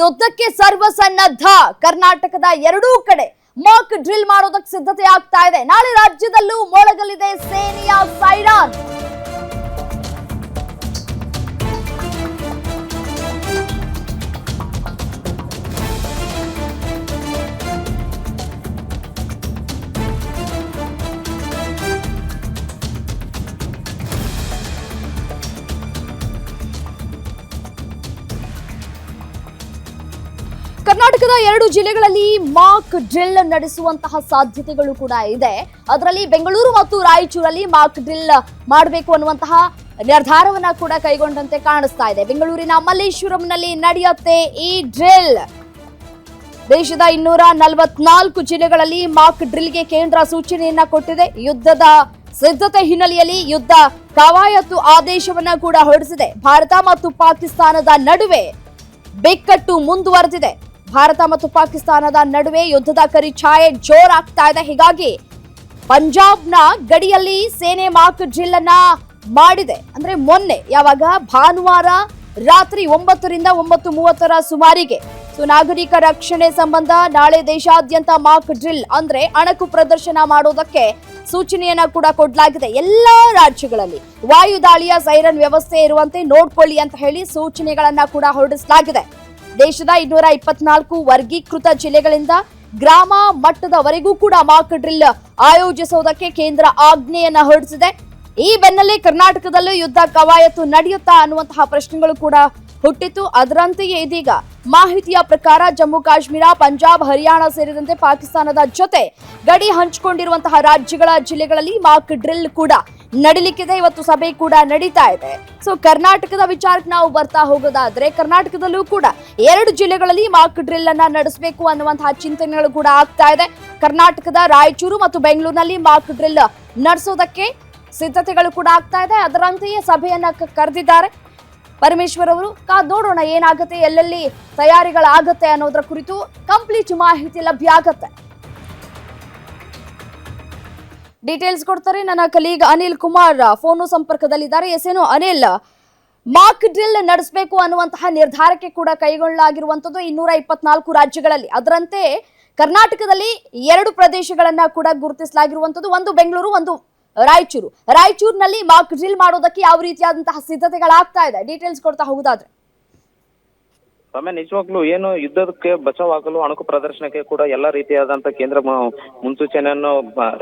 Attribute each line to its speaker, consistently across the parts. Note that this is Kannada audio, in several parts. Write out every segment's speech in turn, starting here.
Speaker 1: ಯುದ್ಧಕ್ಕೆ ಸರ್ವಸನ್ನದ್ಧ. ಕರ್ನಾಟಕದ ಎರಡೂ ಕಡೆ ಮಾಕ್ ಡ್ರಿಲ್ ಮಾಡೋದಕ್ಕೆ ಸಿದ್ಧತೆ ಆಗ್ತಾ ಇದೆ. ನಾಳೆ ರಾಜ್ಯದಲ್ಲೂ ಮೊಳಗಲಿದೆ ಸೇನೆಯ ಸೈರಾನ್ ಕರ್ನಾಟಕದ ಎರಡು ಜಿಲ್ಲೆಗಳಲ್ಲಿ ಮಾಕ್ ಡ್ರಿಲ್ ನಡೆಸುವಂತಹ ಸಾಧ್ಯತೆಗಳು ಕೂಡ ಇದೆ. ಅದರಲ್ಲಿ ಬೆಂಗಳೂರು ಮತ್ತು ರಾಯಚೂರಲ್ಲಿ ಮಾಕ್ ಡ್ರಿಲ್ ಮಾಡಬೇಕು ಅನ್ನುವಂತಹ ನಿರ್ಧಾರವನ್ನ ಕೂಡ ಕೈಗೊಂಡಂತೆ ಕಾಣಿಸ್ತಾ ಇದೆ. ಬೆಂಗಳೂರಿನ ಮಲ್ಲೇಶ್ವರಂನಲ್ಲಿ ನಡೆಯುತ್ತೆ ಈ ಡ್ರಿಲ್. ದೇಶದ ಇನ್ನೂರ ನಲವತ್ನಾಲ್ಕು ಜಿಲ್ಲೆಗಳಲ್ಲಿ ಮಾಕ್ ಡ್ರಿಲ್ಗೆ ಕೇಂದ್ರ ಸೂಚನೆಯನ್ನ ಕೊಟ್ಟಿದೆ. ಯುದ್ಧದ ಸಿದ್ಧತೆ ಹಿನ್ನೆಲೆಯಲ್ಲಿ ಯುದ್ಧ ಕವಾಯತ್ತು ಆದೇಶವನ್ನ ಕೂಡ ಹೊರಡಿಸಿದೆ. ಭಾರತ ಮತ್ತು ಪಾಕಿಸ್ತಾನದ ನಡುವೆ ಬಿಕ್ಕಟ್ಟು ಮುಂದುವರೆದಿದೆ. ಭಾರತ ಮತ್ತು ಪಾಕಿಸ್ತಾನದ ನಡುವೆ ಯುದ್ಧದ ಕರಿ ಛಾಯೆ ಜೋರಾಗ್ತಾ ಇದೆ. ಹೀಗಾಗಿ ಪಂಜಾಬ್ನ ಗಡಿಯಲ್ಲಿ ಸೇನೆ ಮಾಕ್ ಡ್ರಿಲ್ ಅನ್ನ ಮಾಡಿದೆ. ಅಂದ್ರೆ ಮೊನ್ನೆ, ಯಾವಾಗ? ಭಾನುವಾರ ರಾತ್ರಿ ಒಂಬತ್ತರಿಂದ ಒಂಬತ್ತು ಮೂವತ್ತರ ಸುಮಾರಿಗೆ. ಸೊ, ನಾಗರಿಕ ರಕ್ಷಣೆ ಸಂಬಂಧ ನಾಳೆ ದೇಶಾದ್ಯಂತ ಮಾಕ್ ಡ್ರಿಲ್ ಅಂದ್ರೆ ಅಣಕು ಪ್ರದರ್ಶನ ಮಾಡೋದಕ್ಕೆ ಸೂಚನೆಯನ್ನ ಕೂಡ ಕೊಡಲಾಗಿದೆ ಎಲ್ಲಾ ರಾಜ್ಯಗಳಲ್ಲಿ. ವಾಯುದಾಳಿಯ ಸೈರನ್ ವ್ಯವಸ್ಥೆ ಇರುವಂತೆ ನೋಡ್ಕೊಳ್ಳಿ ಅಂತ ಹೇಳಿ ಸೂಚನೆಗಳನ್ನ ಕೂಡ ಹೊರಡಿಸಲಾಗಿದೆ. ದೇಶದ ಇನ್ನೂರ ಇಪ್ಪತ್ನಾಲ್ಕು ವರ್ಗೀಕೃತ ಜಿಲ್ಲೆಗಳಿಂದ ಗ್ರಾಮ ಮಟ್ಟದವರೆಗೂ ಕೂಡ ಮಾಕ್ ಡ್ರಿಲ್ ಆಯೋಜಿಸುವುದಕ್ಕೆ ಕೇಂದ್ರ ಆಜ್ಞೆಯನ್ನ ಹೊರಡಿಸಿದೆ. ಈ ಬೆನ್ನಲ್ಲೇ ಕರ್ನಾಟಕದಲ್ಲೂ ಯುದ್ಧ ಕವಾಯತು ನಡೆಯುತ್ತಾ ಅನ್ನುವಂತಹ ಪ್ರಶ್ನೆಗಳು ಕೂಡ ಹುಟ್ಟಿತ್ತು ಅದರಂತೆಯೇ ಇದೀಗ ಮಾಹಿತಿಯ ಪ್ರಕಾರ ಜಮ್ಮು ಕಾಶ್ಮೀರ, ಪಂಜಾಬ್, ಹರಿಯಾಣ ಸೇರಿದಂತೆ ಪಾಕಿಸ್ತಾನದ ಜೊತೆ ಗಡಿ ಹಂಚಿಕೊಂಡಿರುವಂತಹ ರಾಜ್ಯಗಳ ಜಿಲ್ಲೆಗಳಲ್ಲಿ ಮಾಕ್ ಡ್ರಿಲ್ ಕೂಡ ನಡಿಲಿಕ್ಕಿದೆ. ಇವತ್ತು ಸಭೆ ಕೂಡ ನಡೀತಾ ಇದೆ. ಸೊ ಕರ್ನಾಟಕದ ವಿಚಾರಕ್ಕೆ ನಾವು ಬರ್ತಾ ಹೋಗೋದಾದ್ರೆ, ಕರ್ನಾಟಕದಲ್ಲೂ ಕೂಡ ಎರಡು ಜಿಲ್ಲೆಗಳಲ್ಲಿ ಮಾಕ್ ಡ್ರಿಲ್ ಅನ್ನ ನಡೆಸಬೇಕು ಅನ್ನುವಂತಹ ಚಿಂತನೆಗಳು ಕೂಡ ಆಗ್ತಾ ಇದೆ. ಕರ್ನಾಟಕದ ರಾಯಚೂರು ಮತ್ತು ಬೆಂಗಳೂರಿನಲ್ಲಿ ಮಾಕ್ ಡ್ರಿಲ್ ನಡೆಸೋದಕ್ಕೆ ಸಿದ್ಧತೆಗಳು ಕೂಡ ಆಗ್ತಾ ಇದೆ. ಅದರಂತೆಯೇ ಸಭೆಯನ್ನ ಕರೆದಿದ್ದಾರೆ. ಪರಮೇಶ್ವರ್ ಅವರು ಕಾದ್ ನೋಡೋಣ ಏನಾಗುತ್ತೆ, ಎಲ್ಲೆಲ್ಲಿ ತಯಾರಿಗಳಾಗತ್ತೆ ಅನ್ನೋದ್ರ ಕುರಿತು ಕಂಪ್ಲೀಟ್ ಮಾಹಿತಿ ಲಭ್ಯ ಆಗತ್ತೆ. ಡೀಟೇಲ್ಸ್ ಕೊಡ್ತಾರೆ. ನನ್ನ ಕಲೀಗ್ ಅನಿಲ್ ಕುಮಾರ್, ಫೋನು ಸಂಪರ್ಕದಲ್ಲಿದ್ದಾರೆ. ಎಸ್ ಏನು, ಅನಿಲ್ ಮಾಕ್ ಡ್ರಿಲ್ ನಡೆಸಬೇಕು ಅನ್ನುವಂತಹ ನಿರ್ಧಾರಕ್ಕೆ ಕೂಡ ಕೈಗೊಳ್ಳಲಾಗಿರುವಂಥದ್ದು ಇನ್ನೂರ ಇಪ್ಪತ್ನಾಲ್ಕು ರಾಜ್ಯಗಳಲ್ಲಿ. ಅದರಂತೆ ಕರ್ನಾಟಕದಲ್ಲಿ ಎರಡು ಪ್ರದೇಶಗಳನ್ನ ಕೂಡ ಗುರುತಿಸಲಾಗಿರುವಂಥದ್ದು. ಒಂದು ಬೆಂಗಳೂರು, ಒಂದು ರಾಯಚೂರು. ರಾಯಚೂರಿನಲ್ಲಿ ಮಾಕ್ ಡ್ರಿಲ್ ಮಾಡೋದಕ್ಕೆ ಯಾವ ರೀತಿಯಾದಂತಹ ಸಿದ್ಧತೆಗಳಾಗ್ತಾ ಇದೆ? ಡೀಟೇಲ್ಸ್ ಕೊಡ್ತಾ ಹೋಗುದಾದ್ರೆ.
Speaker 2: ರಮ್ಯ ನಿಜವಾಗ್ಲೂ ಏನು ಯುದ್ಧಕ್ಕೆ ಬಚಾವಾಗಲು ಅಣುಕು ಪ್ರದರ್ಶನಕ್ಕೆ ಕೂಡ ಎಲ್ಲಾ ರೀತಿಯಾದಂತ ಕೇಂದ್ರ ಮುನ್ಸೂಚನೆಯನ್ನು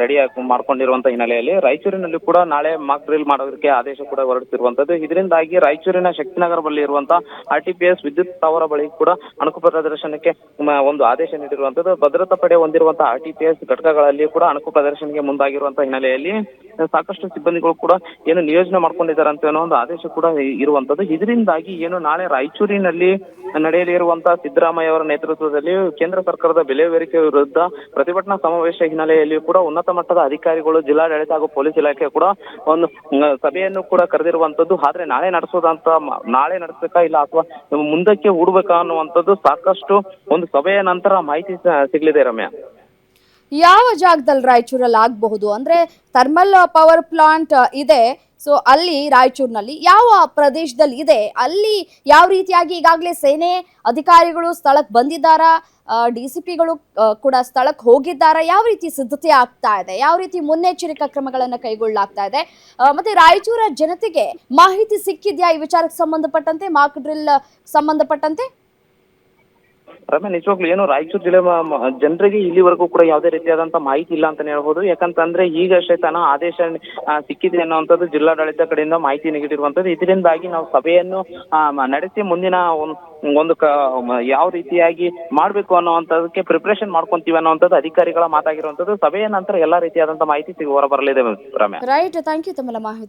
Speaker 2: ರೆಡಿ ಮಾಡ್ಕೊಂಡಿರುವಂತ ಹಿನ್ನೆಲೆಯಲ್ಲಿ ರಾಯಚೂರಿನಲ್ಲಿ ಕೂಡ ನಾಳೆ ಮಾಕ್ ಡ್ರಿಲ್ ಮಾಡೋದಕ್ಕೆ ಆದೇಶ ಕೂಡ ಹೊರಡಿಸಿರುವಂತದ್ದು ಇದರಿಂದಾಗಿ ರಾಯಚೂರಿನ ಶಕ್ತಿನಗರ ಬಳಿ ಇರುವಂತ ಆರ್ ಟಿ ಪಿ ಎಸ್ ವಿದ್ಯುತ್ ಸ್ಥಾವರ ಬಳಿ ಕೂಡ ಅಣುಕು ಪ್ರದರ್ಶನಕ್ಕೆ ಒಂದು ಆದೇಶ ನೀಡಿರುವಂತದ್ದು. ಭದ್ರತಾ ಪಡೆ ಹೊಂದಿರುವಂತಹ ಆರ್ ಟಿ ಪಿ ಎಸ್ ಘಟಕಗಳಲ್ಲಿ ಕೂಡ ಅಣುಕು ಪ್ರದರ್ಶನಕ್ಕೆ ಮುಂದಾಗಿರುವಂತ ಹಿನ್ನೆಲೆಯಲ್ಲಿ ಸಾಕಷ್ಟು ಸಿಬ್ಬಂದಿಗಳು ಕೂಡ ಏನು ನಿಯೋಜನೆ ಮಾಡ್ಕೊಂಡಿದ್ದಾರೆ ಅಂತ ಒಂದು ಆದೇಶ ಕೂಡ ಇರುವಂತದ್ದು. ಇದರಿಂದಾಗಿ ಏನು ನಾಳೆ ರಾಯಚೂರಿನಲ್ಲಿ ನಡೆಯಲಿರುವಂತಹ ಸಿದ್ದರಾಮಯ್ಯ ಅವರ ನೇತೃತ್ವದಲ್ಲಿ ಕೇಂದ್ರ ಸರ್ಕಾರದ ಬೆಲೆ ಏರಿಕೆ ವಿರುದ್ಧ ಪ್ರತಿಭಟನಾ ಸಮಾವೇಶ ಹಿನ್ನೆಲೆಯಲ್ಲಿ ಕೂಡ ಉನ್ನತ ಮಟ್ಟದ ಅಧಿಕಾರಿಗಳು, ಜಿಲ್ಲಾಡಳಿತ ಹಾಗೂ ಪೊಲೀಸ್ ಇಲಾಖೆ ಕೂಡ ಒಂದು ಸಭೆಯನ್ನು ಕೂಡ ಕರೆದಿರುವಂತದ್ದು. ಆದ್ರೆ ನಾಳೆ ನಡೆಸೋದಂತ ನಾಳೆ ನಡೆಸಬೇಕಾ ಇಲ್ಲ ಅಥವಾ ಮುಂದಕ್ಕೆ ಹೂಡ್ಬೇಕಾ ಅನ್ನುವಂಥದ್ದು ಸಾಕಷ್ಟು ಒಂದು ಸಭೆಯ ನಂತರ ಮಾಹಿತಿ ಸಿಗ್ಲಿದೆ ರಮ್ಯಾ.
Speaker 1: ಯಾವ ಜಾಗದಲ್ಲಿ ರಾಯಚೂರಲ್ಲಿ ಆಗಬಹುದು? ಅಂದ್ರೆ ಥರ್ಮಲ್ ಪವರ್ ಪ್ಲಾಂಟ್ ಇದೆ. ಸೊ ಅಲ್ಲಿ ರಾಯಚೂರಿನಲ್ಲಿ ಯಾವ ಪ್ರದೇಶದಲ್ಲಿ ಇದೆ? ಅಲ್ಲಿ ಯಾವ ರೀತಿಯಾಗಿ ಈಗಾಗಲೇ ಸೇನೆ ಅಧಿಕಾರಿಗಳು ಸ್ಥಳಕ್ಕೆ ಬಂದಿದ್ದಾರಾ? ಡಿ ಸಿ ಪಿಗಳು ಕೂಡ ಸ್ಥಳಕ್ಕೆ ಹೋಗಿದ್ದಾರಾ? ಯಾವ ರೀತಿ ಸಿದ್ಧತೆ ಆಗ್ತಾ ಇದೆ? ಯಾವ ರೀತಿ ಮುನ್ನೆಚ್ಚರಿಕಾ ಕ್ರಮಗಳನ್ನು ಕೈಗೊಳ್ಳಲಾಗ್ತಾ ಇದೆ? ಮತ್ತೆ ರಾಯಚೂರ ಜನತೆಗೆ ಮಾಹಿತಿ ಸಿಕ್ಕಿದ್ಯಾ ಈ ವಿಚಾರಕ್ಕೆ ಸಂಬಂಧಪಟ್ಟಂತೆ ಮಾರ್ಕ್ ಡ್ರಿಲ್ ಸಂಬಂಧಪಟ್ಟಂತೆ?
Speaker 2: ರಮ್ಯ ನಿಜವಾಗ್ಲೂ ಏನು ರಾಯಚೂರು ಜಿಲ್ಲೆ ಜನರಿಗೆ ಇಲ್ಲಿವರೆಗೂ ಕೂಡ ಯಾವುದೇ ರೀತಿಯಾದಂತ ಮಾಹಿತಿ ಇಲ್ಲ ಅಂತಾನೆ ಹೇಳ್ಬೋದು. ಯಾಕಂತಂದ್ರೆ ಈಗಷ್ಟೇ ತನ ಆದೇಶ ಸಿಕ್ಕಿದೆ ಅನ್ನುವಂಥದ್ದು ಜಿಲ್ಲಾಡಳಿತ ಕಡೆಯಿಂದ ಮಾಹಿತಿ ನೀಡಿರುವಂತದ್ದು ಇದರಿಂದಾಗಿ ನಾವು ಸಭೆಯನ್ನು ನಡೆಸಿ ಮುಂದಿನ ಒಂದ್- ಯಾವ ರೀತಿಯಾಗಿ ಮಾಡಬೇಕು ಅನ್ನುವಂಥದ್ದಕ್ಕೆ ಪ್ರಿಪರೇಷನ್ ಮಾಡ್ಕೊಂತೀವಿ ಅನ್ನುವಂಥದ್ದು ಅಧಿಕಾರಿಗಳ ಮಾತಾಗಿರುವಂತದ್ದು ಸಭೆಯ ನಂತರ ಎಲ್ಲಾ ರೀತಿಯಾದಂತಹ ಮಾಹಿತಿ ಹೊರಬರಲಿದೆ ಹೊರ ಬರಲಿದೆ ರಮ್ಯ.
Speaker 1: ರೈಟ್ ಥ್ಯಾಂಕ್ ಯು ತಮ್ಮ ಮಾಹಿತಿ